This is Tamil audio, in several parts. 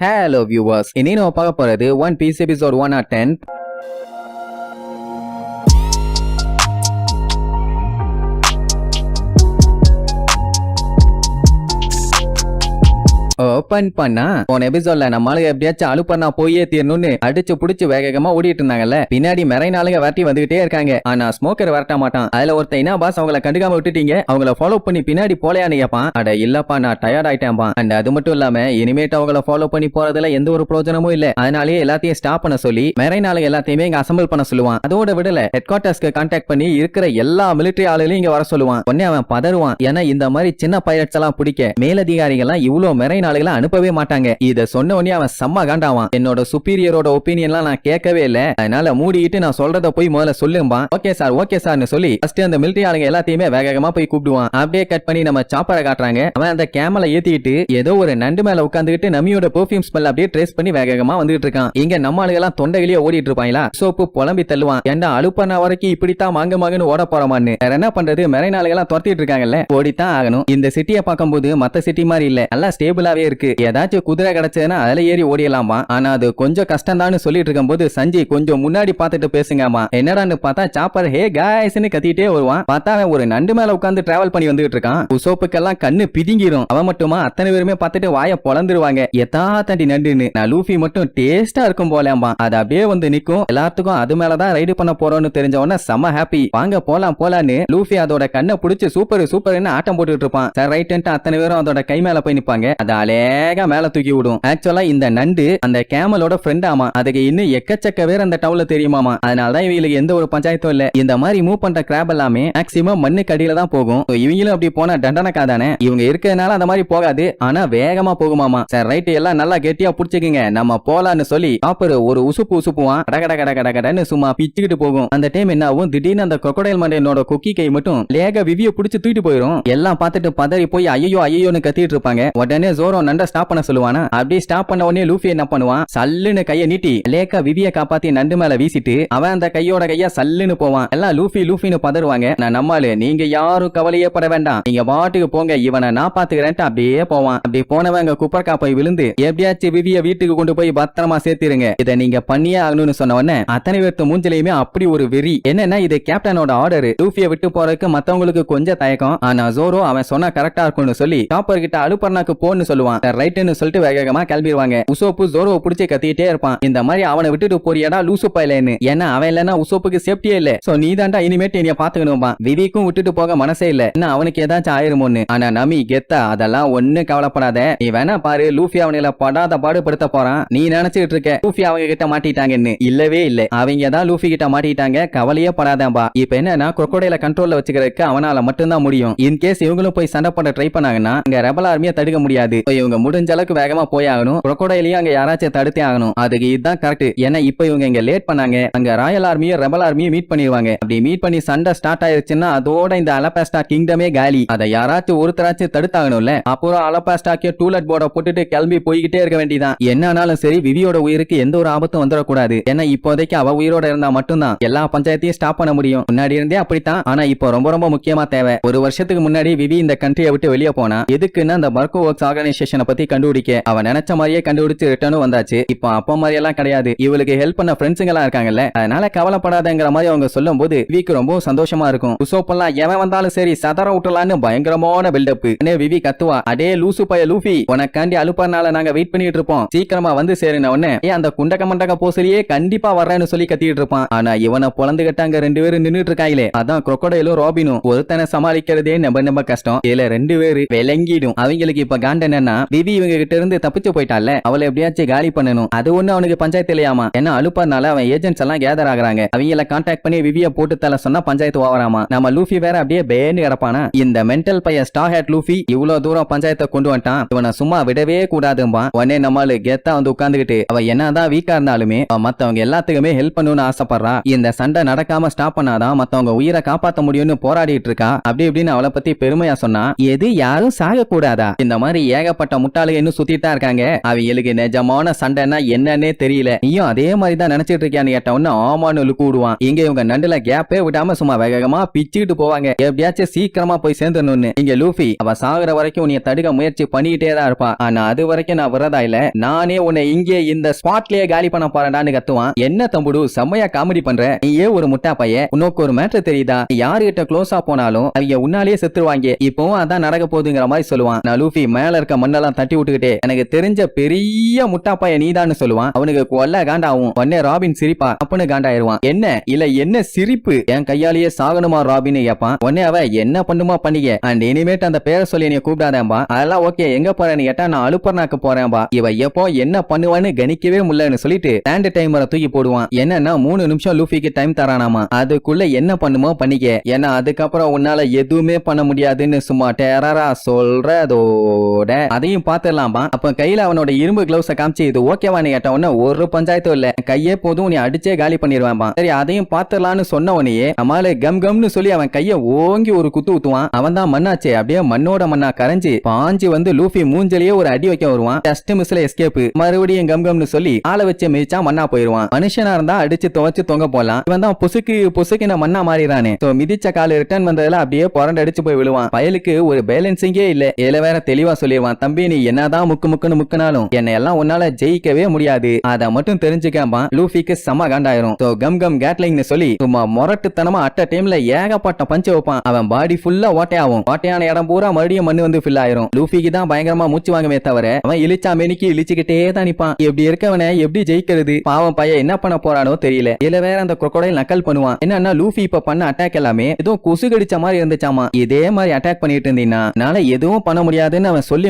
ஹலோ வியூவர்ஸ் இனி நம்ம பார்க்க போறது One Piece episode one or ten open பண்ணா போன எபிசோட்ல நம்மளுக்கு எப்படியாச்சும் அலு பண்ணா போயே தீரணும்னு அடிச்சு புடிச்சு வேகமா ஓடிட்டு இருந்தாங்கல்ல? பின்னாடி மெரை நாளுங்க வரட்டி வந்துகிட்டே இருக்காங்க. ஆனா ஸ்மோக்கர் வரட்ட மாட்டான். அதுல ஒருத்தன் என்ன பாஸ் அவங்கள கண்டுக்காம விட்டுட்டீங்க? அவங்கள ஃபாலோ பண்ணி பின்னாடி போலையான்னு கேட்பான் அட இல்லப்பா நான் டயர்ட் ஆயிட்டேன்பா அண்ட் அது மட்டும் இல்லாம இனிமேட்டு அவங்கள ஃபாலோ பண்ணி போறதுல எந்த ஒரு பிரயோஜனமும் இல்ல. அதனாலேயே எல்லாத்தையும் ஸ்டாப் பண்ண சொல்லி மெரை நாள் எல்லாத்தையுமே இங்க அசம்பிள் பண்ண சொல்லுவான். அதோட விடல ஹெட் குவார்டர்ஸ்க்கு கான்டாக்ட் பண்ணி இருக்கிற எல்லா மிலிட்டரி ஆளுகளையும் இங்க வர சொல்லுவான். உடனே அவன் பதறுவான். ஏன்னா இந்த மாதிரி சின்ன பைலட்ஸ் எல்லாம் பிடிக்க மேலதிகாரிகள் எல்லாம் இவ்வளவு மெரை ஆளுகளை அனுப்பவே மாட்டாங்க. இத சொன்ன உடனே அவன் செம்ம காண்டாவான். என்னோட சுப்பீரியரோட ஒப்பீனியன்லாம் நான் கேட்கவே இல்ல. அதனால மூடிட்டு நான் சொல்றத போய் முதல்ல சொல்லும்பான். ஓகே சார் ஓகே சார்னு சொல்லி ஃபர்ஸ்ட் அந்த மிலிட்டரி ஆளுங்க எல்லாத்தையுமே வேக வேகமா போய் கூப்பிடுவான். அப்படியே கட் பண்ணி நம்ம சாப்பரை காட்டுறாங்க. அவன் அந்த கேமல ஏத்திட்டு ஏதோ ஒரு நண்டு மேல உட்காந்துக்கிட்டு நம்மியோட பெர்ஃபியூம் ஸ்மெல் அப்படியே ட்ரேஸ் பண்ணி வேகமா வந்துட்டு இருக்கான். இங்க நம்ம ஆளுங்க எல்லாம் தொண்டையிலேயே ஓடிட்டு இருப்பாங்களா? சோப்பு புலம்பி தள்ளுவான். ஏன்டா அழுப்பண்ணா வரைக்கும் இப்படித்தான் மாங்க மாங்கன்னு ஓட போறமான்னு. வேற என்ன பண்றது? மெரைன் ஆளுங்கெல்லாம் துரத்திட்டு இருக்காங்கல்ல. ஓடித்தான் ஆகணும். இந்த சிட்டியை பார்க்கும்போது மத்த சிட்டி மாதிரி இல்ல. நல்லா ஸ்டேபிளாவே இருக்கு. ஏதாச்சும் குதிரை கிடைச்சதுன்னா அதுல ஏறி ஓடிடலாமா ஆனா அது கொஞ்சம் கஷ்டம் தான் சொல்லிட்டு இருக்கும்போது சஞ்சய் கொஞ்சம் முன்னாடி பார்த்துட்டு பேசுங்கம்மா. என்னடான்னு பார்த்தா சாப்பர் ஹே காய்ஸ்னு கத்திட்டே வருவான். பார்த்தா அவன் ஒரு நண்டு மேல உட்காந்து டிராவல் பண்ணி வந்துகிட்டு இருக்கான். உசோப்புக்கெல்லாம் கண்ணு பிதுங்கிரும். அவன் மட்டுமா அத்தனை பேருமே பார்த்துட்டு வாய பொழந்துருவாங்க எத்தா தண்டி நண்டுன்னு. நான் லூஃபி மட்டும் டேஸ்டா இருக்கும் போலாமா அது அப்படியே வந்து நிக்கும். எல்லாத்துக்கும் அது மேலதான் ரைடு பண்ண போறோம்னு தெரிஞ்ச உடனே செம்ம ஹாப்பி வாங்க போலாம் போலான்னு லூஃபி அதோட கண்ணை புடிச்சு சூப்பர் சூப்பர்னு ஆட்டம் போட்டுட்டு இருப்பான். சார் ரைட் அத்தனை பேரும் அதோட கை மேல போய் நிப்பாங்க. அதாலே அழகா மேல தூக்கி விடும். ஆக்சுவலா இந்த நண்டு அந்த கேமலோட ஃப்ரெண்ட் ஆமா. அதுக்கு இன்னும் எக்கச்சக்க பேர் அந்த டவுல தெரியுமாமா. அதனாலதான் இவங்களுக்கு எந்த ஒரு பஞ்சாயத்தும் இல்ல. இந்த மாதிரி மூவ் பண்ற கிராப் எல்லாமே மேக்சிமம் மண்ணுக்கு அடியில தான் போகும். இவங்களும் அப்படி போனா தண்டனக்கா தானே? இவங்க இருக்கிறதுனால அந்த மாதிரி போகாது. ஆனா வேகமா போகுமாமா. சார் ரைட் எல்லாம் நல்லா கெட்டியா புடிச்சுக்குங்க. நம்ம போலான்னு சொல்லி காப்பர் ஒரு உசுப்பு உசுப்புவான் கடகட கட கட கடன்னு சும்மா பிச்சுக்கிட்டு போகும். அந்த டைம் என்ன ஆகும்? திடீர்னு அந்த கொக்கடைல் மண்டையனோட கொக்கி கை மட்டும் லேக விவிய புடிச்சு தூக்கிட்டு போயிடும் எல்லாம் பார்த்துட்டு பதறி போய் ஐயோ ஐயோன்னு கத்திட்டு இருப்பாங்க. உடனே ஜோரம் நண்ட ஸ்டாப் பண்ண சொல்லுவானா? அப்படியே ஸ்டாப் பண்ண உடனே லூஃபி என்ன பண்ணுவான்? சல்லுன்னு கைய நீட்டி லேக்கா விவிய காப்பாத்தி நண்டு மேல வீசிட்டு அவன் அந்த கையோட கையா சல்லுன்னு போவான். எல்லாம் லூஃபி லூஃபின்னு பதறுவாங்க. நான் நம்மாலு நீங்க யாரும் கவலையே பட வேண்டாம். நீங்க பாட்டுக்கு போங்க இவனை நான் பாத்துக்கிறேன்ட்டு அப்படியே போவான். அப்படி போனவங்க குப்பர் போய் விழுந்து எப்படியாச்சும் விவிய வீட்டுக்கு கொண்டு போய் பத்திரமா சேர்த்திருங்க. இதை நீங்க பண்ணியே ஆகணும்னு சொன்ன உடனே அத்தனை பேர்த்து மூஞ்சிலையுமே அப்படி ஒரு வெறி. என்னன்னா இது கேப்டனோட ஆர்டர் லூஃபிய விட்டு போறதுக்கு மத்தவங்களுக்கு கொஞ்சம் தயக்கம். ஆனா ஜோரோ அவன் சொன்னா கரெக்டா இருக்கும்னு சொல்லி டாப்பர் கிட்ட அலுப்பர்னாக்கு போன்னு சொல்லுவான். ரைட்டுன்னு சொல்லிட்டு வேக வேகமா கிளம்பிடுவாங்க உசோப்பு ஜோரோவை பிடிச்சி கத்திட்டே இருப்பான். இந்த மாதிரி அவனை விட்டுட்டு போறியாடா லூசு பையலன்னு. ஏன்னா அவன் இல்லன்னா உசோப்புக்கு சேஃப்டியே இல்ல. சோ நீ தாண்டா இனிமேட்டு என்னைய பாத்துக்கணுமா விவிக்கும் விட்டுட்டு போக மனசே இல்ல. என்ன அவனுக்கு ஏதாச்சும் ஆயிருமோன்னு. ஆனா நமி கெத்தா அதெல்லாம் ஒண்ணு கவலைப்படாத. நீ வேணா பாரு லூஃபி அவனில படாத பாடுபடுத்த போறான். நீ நினைச்சுக்கிட்டு இருக்க லூஃபி அவங்க கிட்ட மாட்டிட்டாங்கன்னு. இல்லவே இல்ல. அவங்க தான் லூஃபி கிட்ட மாட்டிட்டாங்க. கவலையே படாதான்பா இப்ப என்னன்னா குரக்கோடையில கண்ட்ரோல்ல வச்சுக்கிறதுக்கு அவனால மட்டும்தான் முடியும். இன் கேஸ் இவங்களும் போய் சண்டை பண்ண ட்ரை பண்ணாங்கன்னா இங்க ரெபல் ஆர்மியை தடுக்க முடியாது. இவங்க முடிஞ்ச அளவுக்கு வேகமா போய் ஆகணும். அங்க யாராச்சும் தடுத்தே ஆகணும். அதுக்கு இதுதான் கரெக்ட் ஏன்னா இப்ப இவங்க இங்க லேட் பண்ணாங்க. அங்க ராயல் ஆர்மியும் ரெபல் ஆர்மியும் மீட் பண்ணிடுவாங்க அப்படி மீட் பண்ணி சண்டை ஸ்டார்ட் ஆயிருச்சுன்னா அதோட இந்த அலபாஸ்டா கிங்டமே காலி. அதை யாராச்சும் ஒருத்தராச்சும் தடுத்தாகணும்ல? அப்புறம் அலபாஸ்டாக்கே டூலெட் போர்டை போட்டுட்டு கிளம்பி போய்கிட்டே இருக்க வேண்டியதான் என்ன ஆனாலும் சரி விவியோட உயிருக்கு எந்த ஒரு ஆபத்தும் வந்துடக்கூடாது. ஏன்னா இப்போதைக்கு அவ உயிரோட இருந்தா மட்டும்தான். எல்லா பஞ்சாயத்தையும் ஸ்டாப் பண்ண முடியும். முன்னாடி இருந்தே அப்படித்தான். ஆனா இப்போ ரொம்ப ரொம்ப முக்கியமா தேவை. ஒரு வருஷத்துக்கு முன்னாடி விவி இந்த கண்ட்ரியை விட்டு வெளியே போனா எதுக்குன்னு அந்த பர்கோ ஒர்க்ஸ் ஆர்கனைசேஷனை பத்தி கண்டுபிடிக்க. அவன் நினைச்ச மாதிரியே கண்டுபிடிச்சு ரிட்டர்னும் வந்தாச்சு. இப்போ அப்பா மாதிரி எல்லாம் கிடையாது. இவளுக்கு ஹெல்ப் பண்ண ஃப்ரெண்ட்ஸுங்க எல்லாம் இருக்காங்கல்ல. அதனால கவலைப்படாதங்கிற மாதிரி அவங்க சொல்லும் போது விவிக்கு ரொம்ப சந்தோஷமா இருக்கும். உசோப்பெல்லாம் எவன் வந்தாலும் சரி சதற விட்டலான்னு பயங்கரமான பில்டப் விவி கத்துவா அடே லூசு பய லூஃபி உனக்காண்டி அலுப்பறனால நாங்க வெயிட் பண்ணிட்டு இருப்போம். சீக்கிரமா வந்து சேருன உடனே ஏன் அந்த குண்டக மண்டக போசலியே கண்டிப்பா வர்றேன்னு சொல்லி கத்திட்டு இருப்பான். ஆனா இவனை பொழந்துகிட்டு அங்க ரெண்டு பேரும் நின்னுட்டு இருக்காங்களே. அதான் குரொக்கடையிலும் ராபினும் ஒருத்தனை சமாளிக்கிறதே நம்ம நம்ம கஷ்டம். இதுல ரெண்டு பேரு விளங்கிடும். அவங்களுக்கு இப்ப காண்ட என்னன்னா விவி இவங்க கிட்ட இருந்து தப்பிச்சு போயிட்டால அவளை எப்படியாச்சும் காலி பண்ணணும். அது ஒண்ணு அவனுக்கு பஞ்சாயத்து இல்லையாமா? ஏன்னா அலுப்பறனால அவன் ஏஜென்ட்ஸ் எல்லாம் கேதர் ஆகுறாங்க. அவங்கள கான்டாக்ட் பண்ணி விவிய போட்டு தலை சொன்னா பஞ்சாயத்து ஓவராமா? நம்ம லூஃபி வேற அப்படியே பேன்னு கிடப்பானா? இந்த மென்டல் பையன் ஸ்டார் ஹேட் லூஃபி இவ்வளவு தூரம் பஞ்சாயத்தை கொண்டு வந்துட்டான். இவனை சும்மா விடவே கூடாதும்பா. உடனே நம்மளு கெத்தா வந்து உட்காந்துக்கிட்டு அவ என்னதான் வீக்கா இருந்தாலுமே அவன் மத்தவங்க எல்லாத்துக்குமே ஹெல்ப் பண்ணணும்னு ஆசைப்படுறா. இந்த சண்டை நடக்காம ஸ்டாப் பண்ணாதான் மத்தவங்க உயிரை காப்பாத்த முடியும்னு போராடிட்டு இருக்கா? அப்படி இப்படின்னு அவளை பத்தி பெருமையா சொன்னா எது யாரும் சாக கூடாதா இந்த மாதிரி ஏகப்பட்ட முட்டாளுக இன்னும் சுத்திட்டு தான் இருக்காங்க. அவங்களுக்கு நிஜமான சண்டைன்னா என்னன்னே தெரியல. நீயும் அதே மாதிரி தான் நினைச்சிட்டு இருக்கியான்னு கேட்ட உடனே ஆமான்னு லுக்கு விடுவான். இங்க இவங்க நண்டுல கேப்பே விடாம சும்மா வேகமா பிச்சுக்கிட்டு போவாங்க. எப்படியாச்சும் சீக்கிரமா போய் சேர்ந்துடணும்னு. இங்க லூஃபி அவ சாகுற வரைக்கும் உன்னைய தடுக்க முயற்சி பண்ணிக்கிட்டே தான் இருப்பான் ஆனா அது வரைக்கும் நான் விரதா இல்ல. நானே உன்னை இங்கே இந்த ஸ்பாட்லயே காலி பண்ண போறேன்டான்னு கத்துவான். என்ன தம்புடு செம்மையா காமெடி பண்ற? நீயே ஒரு முட்டா பையன் உனக்கு ஒரு மேட்டர் தெரியுதா? யாருகிட்ட க்ளோஸா போனாலும் அவங்க உன்னாலேயே செத்துருவாங்க. இப்பவும் அதான் நடக்க போகுதுங்கிற மாதிரி சொல்லுவான். நான் லூஃபி மேல இருக்க மண்ணெல்லாம் தட்டி விட்டுக்கிட்டே எனக்கு தெரிஞ்ச பெரிய முட்டாப்பாய நீதான்னு சொல்லுவான். அவனுக்கு கொல்ல காண்டாவும். உடனே ராபின் சிரிப்பா அப்புன்னு காண்டாயிருவான். என்ன? இல்ல என்ன சிரிப்பு? என் கையாலேயே சாகணுமா ராபின்னு கேட்பான் உடனே அவ என்ன பண்ணுமா பண்ணிக்க? அண்ட் இனிமேட்டு அந்த பேரை சொல்லி என்னைய கூப்பிடாதேன்பா அதெல்லாம் ஓகே. எங்க போறேன்னு கேட்டா நான் அலுப்பர்னாக்கு போறேன்பா. இவ எப்போ என்ன பண்ணுவான்னு கணிக்கவே முடியலன்னு சொல்லிட்டு ஸ்டாண்ட் டைமரை தூக்கி போடுவான். என்னன்னா மூணு நிமிஷம் லூஃபிக்கு டைம் தரானாமா. அதுக்குள்ள என்ன பண்ணுமோ பண்ணிக்க. ஏன்னா அதுக்கப்புறம் உன்னால எதுவுமே பண்ண முடியாதுன்னு சும்மா டெரரா சொல்றதோட அதையும் பாத்துடலாமா அப்ப கையில அவனோட இரும்பு கிளவுஸ காமிச்சு இது ஓகேவான்னு கேட்ட உடனே ஒரு பஞ்சாயத்தும் இல்ல. கையே போதும் நீ அடிச்சே காலி பண்ணிடுவான்பா சரி அதையும் பாத்துடலாம்னு சொன்ன உடனே நம்மால கம் கம்னு சொல்லி அவன் கைய ஓங்கி ஒரு குத்து ஊத்துவான். அவன் தான் மண்ணாச்சே அப்படியே மண்ணோட மண்ணா கரைஞ்சு பாஞ்சு வந்து லூஃபி மூஞ்சலியே ஒரு அடி வைக்க வருவான். ஜஸ்ட் மிஸ்ல எஸ்கேப் மறுபடியும் கம் கம்னு சொல்லி ஆளை வச்சு மிதிச்சா மண்ணா போயிருவான். மனுஷனா இருந்தா அடிச்சு துவைச்சு தொங்க போலாம் இவன் தான் புசுக்கு புசுக்கு மண்ணா மாறிறானே சோ மிதிச்ச கால் ரிட்டர்ன் வந்ததுல அப்படியே புரண்டு அடிச்சு போய் விழுவான். பயலுக்கு ஒரு பேலன்சிங்கே இல்ல. இதுல வேற தெளிவா சொல்லிடுவான் தம்பி நீ என்னதான் முக்கு முக்குன்னு முக்குனாலும் என்னை எல்லாம் உன்னால ஜெயிக்கவே முடியாது. அத மட்டும் தெரிஞ்சுக்காம லூஃபிக்கு செம காண்டாயிரும். சோ கம் கம் கேட்லிங்னு சொல்லி சும்மா முரட்டுத்தனமா அட்ட டைம்ல ஏகப்பட்ட பஞ்சு வைப்பான். அவன் பாடி ஃபுல்லா ஓட்டையாகும். ஓட்டையான இடம் பூரா மறுபடியும் மண்ணு வந்து ஃபில் ஆயிரும். லூஃபிக்கு தான் பயங்கரமா மூச்சு வாங்குமே தவிர அவன் இழிச்சா மெனிக்கு இழிச்சுக்கிட்டே தான் நிப்பான். இப்படி இருக்கவனை எப்படி ஜெயிக்கிறது? பாவம் பையன் என்ன பண்ண போறானோ தெரியல. இதுல வேற அந்த குரக்கோடையில் நக்கல் பண்ணுவான். என்னன்னா லூஃபி இப்ப பண்ண அட்டாக் எல்லாமே ஏதோ கொசு கடிச்ச மாதிரி இருந்துச்சாமா? இதே மாதிரி அட்டாக் பண்ணிட்டு இருந்தீங்கன்னா எதுவும் பண்ண முடியாதுன்னு அவன் சொல்லி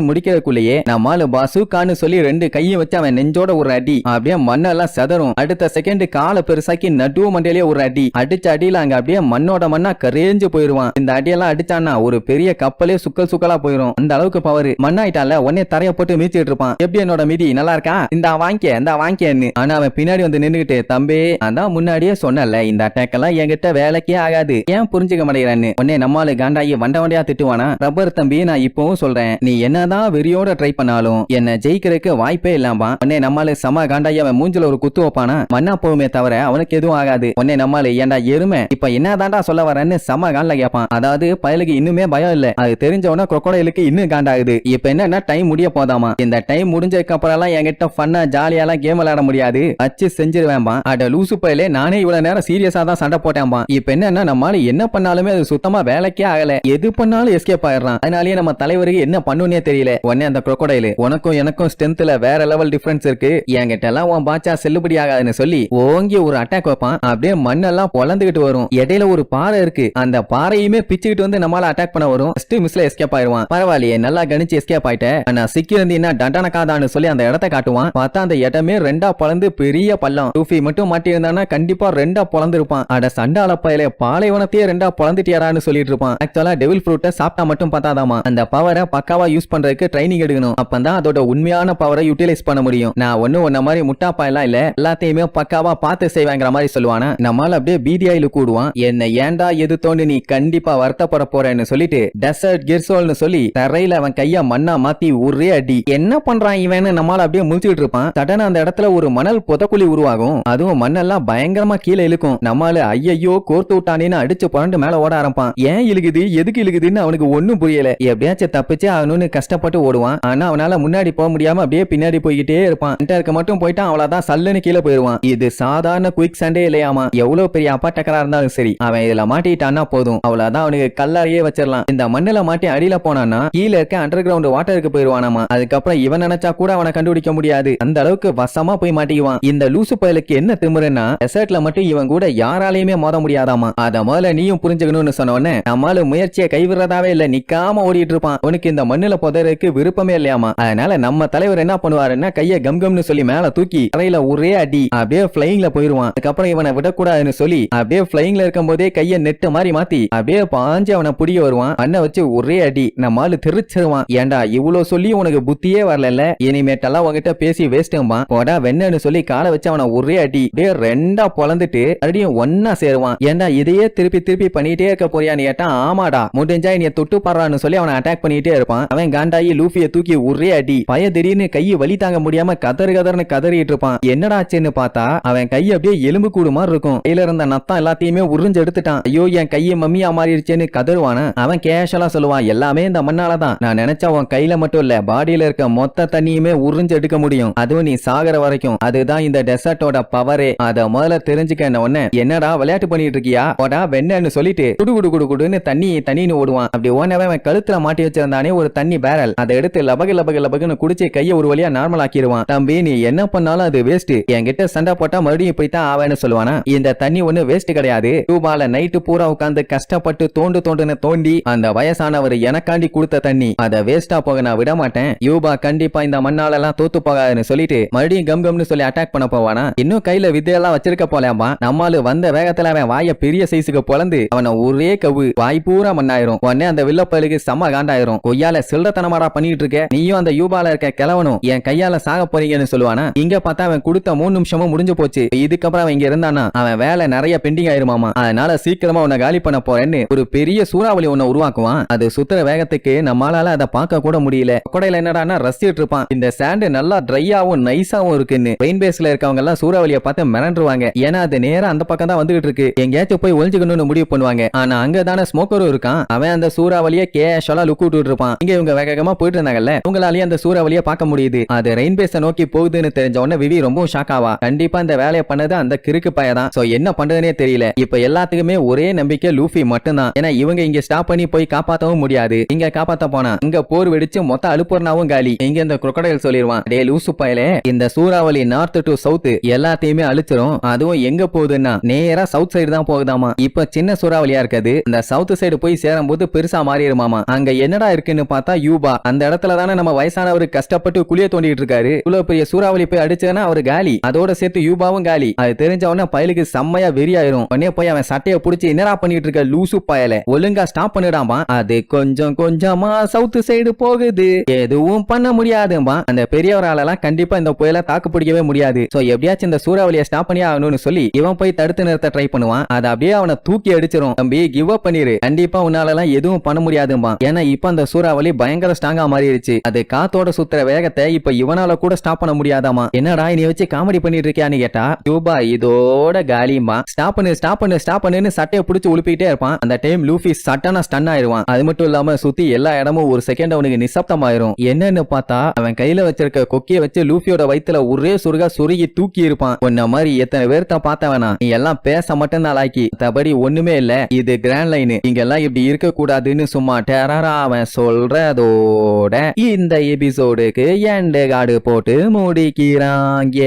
முடிக்கிறதுக்குள்ளேயே நம்மால பாசுக்கான்னு சொல்லி ரெண்டு கையை வச்சு அவன் நெஞ்சோட ஒரு அடி. அப்படியே மண்ணெல்லாம் செதறும். அடுத்த செகண்ட் காலை பெருசாக்கி நடுவு மண்டையிலேயே ஒரு அடி. அடிச்ச அடியில அங்க அப்படியே மண்ணோட மண்ணா கரேஞ்சு போயிருவான். இந்த அடியெல்லாம் அடிச்சான்னா ஒரு பெரிய கப்பலே சுக்கல் சுக்கலா போயிரும். அந்த அளவுக்கு பவர் மண்ணாயிட்டால உடனே தரைய போட்டு மீச்சிட்டு இருப்பான். எப்படி என்னோட மிதி? நல்லா இருக்கா? இந்த வாங்கிக்க இந்த வாங்கிக்கன்னு. ஆனா அவன் பின்னாடி வந்து நின்னுகிட்டு தம்பி அதான் முன்னாடியே சொன்னல இந்த அட்டாக் எல்லாம் என்கிட்ட வேலைக்கே ஆகாது. ஏன் புரிஞ்சுக்க மாட்டேங்கிறான்னு? உடனே நம்மால காண்டாயி வண்ட வண்டியா திட்டுவானா? ரப்பர் தம்பி நான் இப்பவும் சொல்றேன். நீ என்னதான் வெறியோ வெறியோட ட்ரை பண்ணாலும் என்ன ஜெயிக்கிறதுக்கு வாய்ப்பே இல்லாமா உடனே நம்மால சம காண்டாயி அவன் மூஞ்சில ஒரு குத்து வைப்பானா? மண்ணா போகுமே தவிர அவனுக்கு எதுவும் ஆகாது. உடனே நம்மால ஏன்டா எருமை? இப்ப என்னதான்டா சொல்ல வரேன்னு சம காண்ல கேட்பான் அதாவது பயலுக்கு இன்னுமே பயம் இல்ல. அது தெரிஞ்சவன crocodileக்கு இன்னும் காண்டாகுது. இப்ப என்னன்னா டைம் முடிய போதாமா? இந்த டைம் முடிஞ்சதுக்கு அப்புறம் எல்லாம் என்கிட்ட ஃபன்னா ஜாலியாலாம் கேம் விளையாட முடியாது. அச்சு செஞ்சிருவேன்பா அட லூசு பயலே நானே இவ்வளவு நேரம் சீரியஸா தான் சண்டை போட்டேன்பா இப்ப என்னன்னா நம்மளால என்ன பண்ணாலுமே அது சுத்தமா வேலைக்கே ஆகல. எது பண்ணாலும் எஸ்கேப் ஆயிடுறான். அதனாலயே நம்ம தலைவருக்கு என்ன பண்ணுனே தெரியல. உடனே அந்த crocodile உனக்கும் எனக்கும் ஸ்ட்ரென்த்ல வேற லெவல் டிஃபரன்ஸ் இருக்கு. என்கிட்ட எல்லாம் உன் பாச்சா செல்லுபடி ஆகாதுன்னு சொல்லி ஓங்கி ஒரு அட்டாக் வைப்பான். அப்படியே மண்ணெல்லாம் பொழந்துகிட்டு வரும். இடையில ஒரு பாறை இருக்கு. அந்த பாறையுமே பிச்சுக்கிட்டு வந்து நம்மளால அட்டாக் பண்ண வரும். ஃபர்ஸ்ட் மிஸ்ல எஸ்கேப் ஆயிருவான் பரவாயில்லையே நல்லா கணிச்சு எஸ்கேப் ஆயிட்டேன் ஆனா சிக்கி இருந்தீங்கன்னா டண்டனக்காதான்னு சொல்லி அந்த இடத்த காட்டுவான். பார்த்தா அந்த இடமே ரெண்டா பழந்து பெரிய பள்ளம். டூஃபி மட்டும் மாட்டி இருந்தானா கண்டிப்பா ரெண்டா பொளந்து இருப்பான் அட சண்டால பயலே பாலைவனத்தையே ரெண்டா பொளந்துட்டியாரான்னு சொல்லிட்டு இருப்பான். ஆக்சுவலா டெவில் ஃப்ரூட்டை சாப்பிட்டா மட்டும் பார்த்தாதாமா அந்த பவரை பக்காவா யூஸ் பண்றதுக்கு ட்ரைனிங் எடுக்கணும். அப்பதான் அதோட உண்மையான பவரை யூட்டிலைஸ் பண்ண முடியும். நான் ஒன்னும் உன்ன மாதிரி முட்டாப்பா எல்லாம் இல்ல. எல்லாத்தையுமே பக்காவா பார்த்து செய்வாங்கிற மாதிரி சொல்லுவானா? நம்மால அப்படியே பீதியாயில கூடுவான். என்ன ஏன்டா எது தோண்டு நீ கண்டிப்பா வருத்தப்பட போறேன்னு சொல்லிட்டு டெசர்ட் கிர்சோல்னு சொல்லி தரையில அவன் கைய மண்ணா மாத்தி ஒரே அடி. என்ன பண்றான் இவன்னு நம்மால அப்படியே முடிச்சுட்டு இருப்பான். சடனா அந்த இடத்துல ஒரு மணல் புதக்குழி உருவாகும். அதுவும் மண்ணெல்லாம் பயங்கரமா கீழே இழுக்கும். நம்மால ஐயையோ கோர்த்து விட்டானேன்னு அடிச்சு புரண்டு மேல ஓட ஆரம்பிப்பான். ஏன் இழுகுது? எதுக்கு இழுகுதுன்னு அவனுக்கு ஒண்ணும் புரியல. எப்படியாச்சும் தப்பிச்சு ஆகணும்னு கஷ்டப்பட்டு ஓடுவான். ஆனா அவனால முன்னாடி போக முடியாம அப்படியே பின்னாடி போய்கிட்டே இருப்பான். இருக்க மட்டும் போயிட்டான் அவ்வளவுதான் சல்லுன்னு கீழே போயிருவான் இது சாதாரண குயிக் சண்டே இல்லையாமா? எவ்வளவு பெரிய அப்பாட்டக்கரா இருந்தாலும் சரி. அவன் இதுல மாட்டிட்டான்னா போதும். அவ்வளவுதான் அவனுக்கு கல்லாரியே வச்சிடலாம். இந்த மண்ணில மாட்டி அடியில போனான்னா கீழே இருக்க அண்டர் கிரவுண்ட் வாட்டருக்கு போயிருவானாமா அதுக்கப்புறம் இவன் நினைச்சா கூட அவனை கண்டுபிடிக்க முடியாது. அந்த அளவுக்கு வசமா போய் மாட்டிக்குவான். இந்த லூசு பயலுக்கு என்ன திமிருன்னா டெசர்ட்ல மட்டும் இவன் கூட யாராலையுமே மோத முடியாதாமா? அத முதல்ல நீயும் புரிஞ்சுக்கணும்னு சொன்ன உடனே நம்மால முயற்சியை கைவிடுறதாவே இல்ல நிக்காம ஓடிட்டு இருப்பான். உனக்கு இந்த மண்ணில புதறதுக்கு விருப்பம் இல்லையாமா அதனால நம்ம தலைவர் என்ன பண்ணுவாருன்னா கையை கம் கம்னு சொல்லி மேல தூக்கி தலையில ஒரே அடி அப்படியே பிளைங்ல போயிருவான். அதுக்கப்புறம் இவனை விடக்கூடாதுன்னு சொல்லி அப்படியே பிளைங்ல இருக்கும் போதே கைய நெட்டு மாதிரி மாத்தி அப்படியே பாஞ்சு அவனை புடிய வருவான். அண்ணன் வச்சு ஒரே அடி நம்ம ஆளு தெரிச்சிருவான். ஏண்டா இவ்வளவு சொல்லி உனக்கு புத்தியே வரல இனிமேட்டெல்லாம் உங்ககிட்ட பேசி வேஸ்ட்டுமா போடா வெண்ணன்னு சொல்லி காலை வச்சு அவனை ஒரே அடி அப்படியே ரெண்டா பொழந்துட்டு மறுபடியும் ஒன்னா சேருவான். ஏன்டா இதையே திருப்பி திருப்பி பண்ணிட்டே இருக்க போறியான்னு கேட்டா ஆமாடா முடிஞ்சா நீ தொட்டு பாடுறான்னு சொல்லி அவனை அட்டாக் பண்ணிட்டே இருப்பான். அவன் காண்டாயி போய் லூஃபிய தூக்கி ஒரே அடி. பய திடீர்னு கையை வலி தாங்க முடியாம கதறு கதர்னு கதறிட்டு இருப்பான். என்னடாச்சுன்னு பார்த்தா அவன் கை அப்படியே எலும்பு கூடு மாதிரி இருக்கும். கையில இருந்த நத்தம் எல்லாத்தையுமே உறிஞ்சு எடுத்துட்டான். ஐயோ என் கையை மம்மியா மாறிடுச்சேன்னு கதறுவான அவன் கேஷலா சொல்லுவான். எல்லாமே இந்த மண்ணால தான். நான் நினைச்சா உன் கையில மட்டும் இல்ல பாடியில இருக்க மொத்த தண்ணியுமே உறிஞ்சு எடுக்க முடியும். அதுவும் நீ சாகர வரைக்கும். அதுதான் இந்த டெசர்ட்டோட பவரே. அத முதல்ல தெரிஞ்சுக்க உடனே என்னடா விளையாட்டு பண்ணிட்டு இருக்கியா? போடா வெண்ணன்னு சொல்லிட்டு குடு குடு குடு குடுன்னு தண்ணி தண்ணின்னு ஓடுவான். அப்படி ஓனவே அவன் கழுத்துல மாட்டி வச்சிருந்தானே ஒரு தண்ணி பேரல் அதை எடுத்து லபக லபக லபகன்னு குடிச்சு கையை ஒரு வழியா நார்மல் ஆக்கிடுவான் தம்பி நீ என்ன பண்ணாலும் அது வேஸ்ட் என்கிட்ட சண்டை போட்டா மறுபடியும் போய் தான் ஆவேன்னு சொல்லுவானா? இந்த தண்ணி ஒண்ணு வேஸ்ட் கிடையாது. டூபால நைட்டு பூரா உட்காந்து கஷ்டப்பட்டு தோண்டு தோண்டுன தோண்டி அந்த வயசானவர் எனக்காண்டி கொடுத்த தண்ணி. அதை வேஸ்டா போக நான் விட மாட்டேன். யூபா கண்டிப்பா இந்த மண்ணால எல்லாம் தோத்து போகாதுன்னு சொல்லிட்டு மறுபடியும் கம் கம்னு சொல்லி அட்டாக் பண்ண போவானா? இன்னும் கையில வித்தையெல்லாம் வச்சிருக்க போலாமா நம்மால வந்த வேகத்துல அவன் வாய பெரிய சைஸுக்கு பொழந்து அவனை ஒரே கவு வாய் பூரா மண்ணாயிரும். உடனே அந்த வில்லப்பலுக்கு செம்ம காண்டாயிரும். கொய்யால சில்லத்தனமாடா பண்ணிட்டு இருக்க. நீயும் அந்த யூபால இருக்க கிழவனும் என் கையால சாக போறீங்கன்னு சொல்லுவானா? இங்க பார்த்தா அவன் கொடுத்த மூணு நிமிஷமும் முடிஞ்சு போச்சு. இதுக்கப்புறம் அவன் இங்க இருந்தானா? அவன் வேலை நிறைய பெண்டிங் ஆயிருமாமா? அதனால சீக்கிரமா உன்னை காலி பண்ண போறேன்னு ஒரு பெரிய சூறாவளி உன்னை உருவாக்குவான். அது சுத்துற வேகத்துக்கு நம்மளால அதை பார்க்க கூட முடியல. கொடையில என்னடானா ரசிட்டு இருப்பான். இந்த சாண்டு நல்லா ட்ரையாவும் நைஸாவும் இருக்குன்னு. ரெயின் பேஸ்ல இருக்கவங்க எல்லாம் சூறாவளியை பார்த்து மிரண்டுருவாங்க. ஏன்னா அது நேரா அந்த பக்கம் தான் வந்துகிட்டு இருக்கு. எங்கேயாச்சும் போய் ஒளிஞ்சுக்கணும்னு முடிவு பண்ணுவாங்க. ஆனா அங்க தானே ஸ்மோக்கரும் இருக்கான். அவன் அந்த சூறாவளியை கேஷலா லுக்கு விட்டுட்டு இருப்பான். இங்க இவங்க வேகமா போயிட்டு நகர்ல உங்களாலேயே அந்த சூறாவளியை பார்க்க முடியுது. அது ரெயின்பேஸ நோக்கி போகுதுன்னு தெரிஞ்ச உடனே விவி ரொம்ப ஷாக் ஆவா. கண்டிப்பா அந்த வேலையை பண்ணது அந்த கிறுக்கு பையன் தான். சோ என்ன பண்றதுனே தெரியல. இப்ப எல்லாத்துக்குமே ஒரே நம்பிக்கை லூஃபி மட்டும்தான். ஏன்னா இவங்க இங்க ஸ்டாப் பண்ணி போய் காப்பாத்தவும் முடியாது. இங்க காப்பாத்த போனா இங்க போர் வெடிச்சு மொத்த அலுப்புறனாவும் காலி. இங்க இந்த குரோக்கடைல் சொல்லிடுவான் டே லூசு பயலே இந்த சூறாவளி நார்த் டு சவுத் எல்லாத்தையுமே அழிச்சிரும். அதுவும் எங்க போகுதுன்னா நேரா சவுத் சைடு தான் போகுதாமா. இப்ப சின்ன சூறாவளியா இருக்காது இந்த சவுத் சைடு போய் சேரும் போது பெருசா மாறிடுமாமா. அங்க என்னடா இருக்குன்னு பார்த்தா யூபா. அந்த இடத்துல தானே நம்ம வயசானவர் கஷ்டப்பட்டு குளிய தோண்டிட்டு இருக்காரு. இவ்வளவு பெரிய சூறாவளி போய் அடிச்சதுன்னா அவர் காலி. அதோட சேர்த்து யூபாவும் காலி. அது தெரிஞ்ச உடனே பயலுக்கு செம்மையா வெறியாயிரும். உடனே போய் அவன் சட்டையை புடிச்சு என்னடா பண்ணிட்டு இருக்க லூசு பயல? ஒழுங்கா ஸ்டாப் பண்ணிடாமா அது கொஞ்சம் கொஞ்சமா சவுத் சைடு போகுது. எதுவும் பண்ண முடியாதுமா அந்த பெரியவராலெல்லாம் கண்டிப்பா இந்த புயலை தாக்கு பிடிக்கவே முடியாது. சோ எப்படியாச்சும் இந்த சூறாவளியை ஸ்டாப் பண்ணி ஆகணும்னு சொல்லி இவன் போய் தடுத்து நிறுத்த ட்ரை பண்ணுவான். அது அப்படியே அவனை தூக்கி அடிச்சிரும். தம்பி கிவ் அப் பண்ணிரு. கண்டிப்பா உன்னால எல்லாம் எதுவும் பண்ண முடியாதுமா ஏன்னா இப்ப அந்த சூறாவளி பயங்கர ஸ்ட்ராங்கா மாறிடுச்சு அது காத்தோட சுத்துற வேகத்தை இப்ப இவனால கூட ஸ்டாப் பண்ண முடியாதாமா? என்னடா நீ வச்சு காமெடி பண்ணிட்டு இருக்கியான்னு கேட்டா யூபா இதோட காலியுமா ஸ்டாப் பண்ணு ஸ்டாப் பண்ணு ஸ்டாப் பண்ணுன்னு சட்டையை பிடிச்சி உழுப்பிட்டே இருப்பான். அந்த டைம் லூஃபி சட்டனா ஸ்டன் ஆயிருவான். அது மட்டும் இல்லாம சுத்தி எல்லா இடமும் ஒரு செகண்ட் அவனுக்கு நிசப்தம் ஆயிரும் என்னன்னு பார்த்தா அவன் கையில வச்சிருக்க கொக்கிய வச்சு லூஃபியோட வயித்துல ஒரே சுருகா சுருகி தூக்கி இருப்பான். உன்ன மாதிரி எத்தனை பேர்த்த பார்த்தவனா? நீ எல்லாம் பேச மட்டும்தான் லாக்கி தபடி ஒண்ணுமே இல்ல. இது கிராண்ட் லைன் இங்கெல்லாம் இப்படி இருக்க கூடாதுன்னு சும்மா டெரரா அவன் சொல்றதோட இந்த எபிசோடுக்கு எண்டு காடு போட்டு முடிக்கிறாங்க.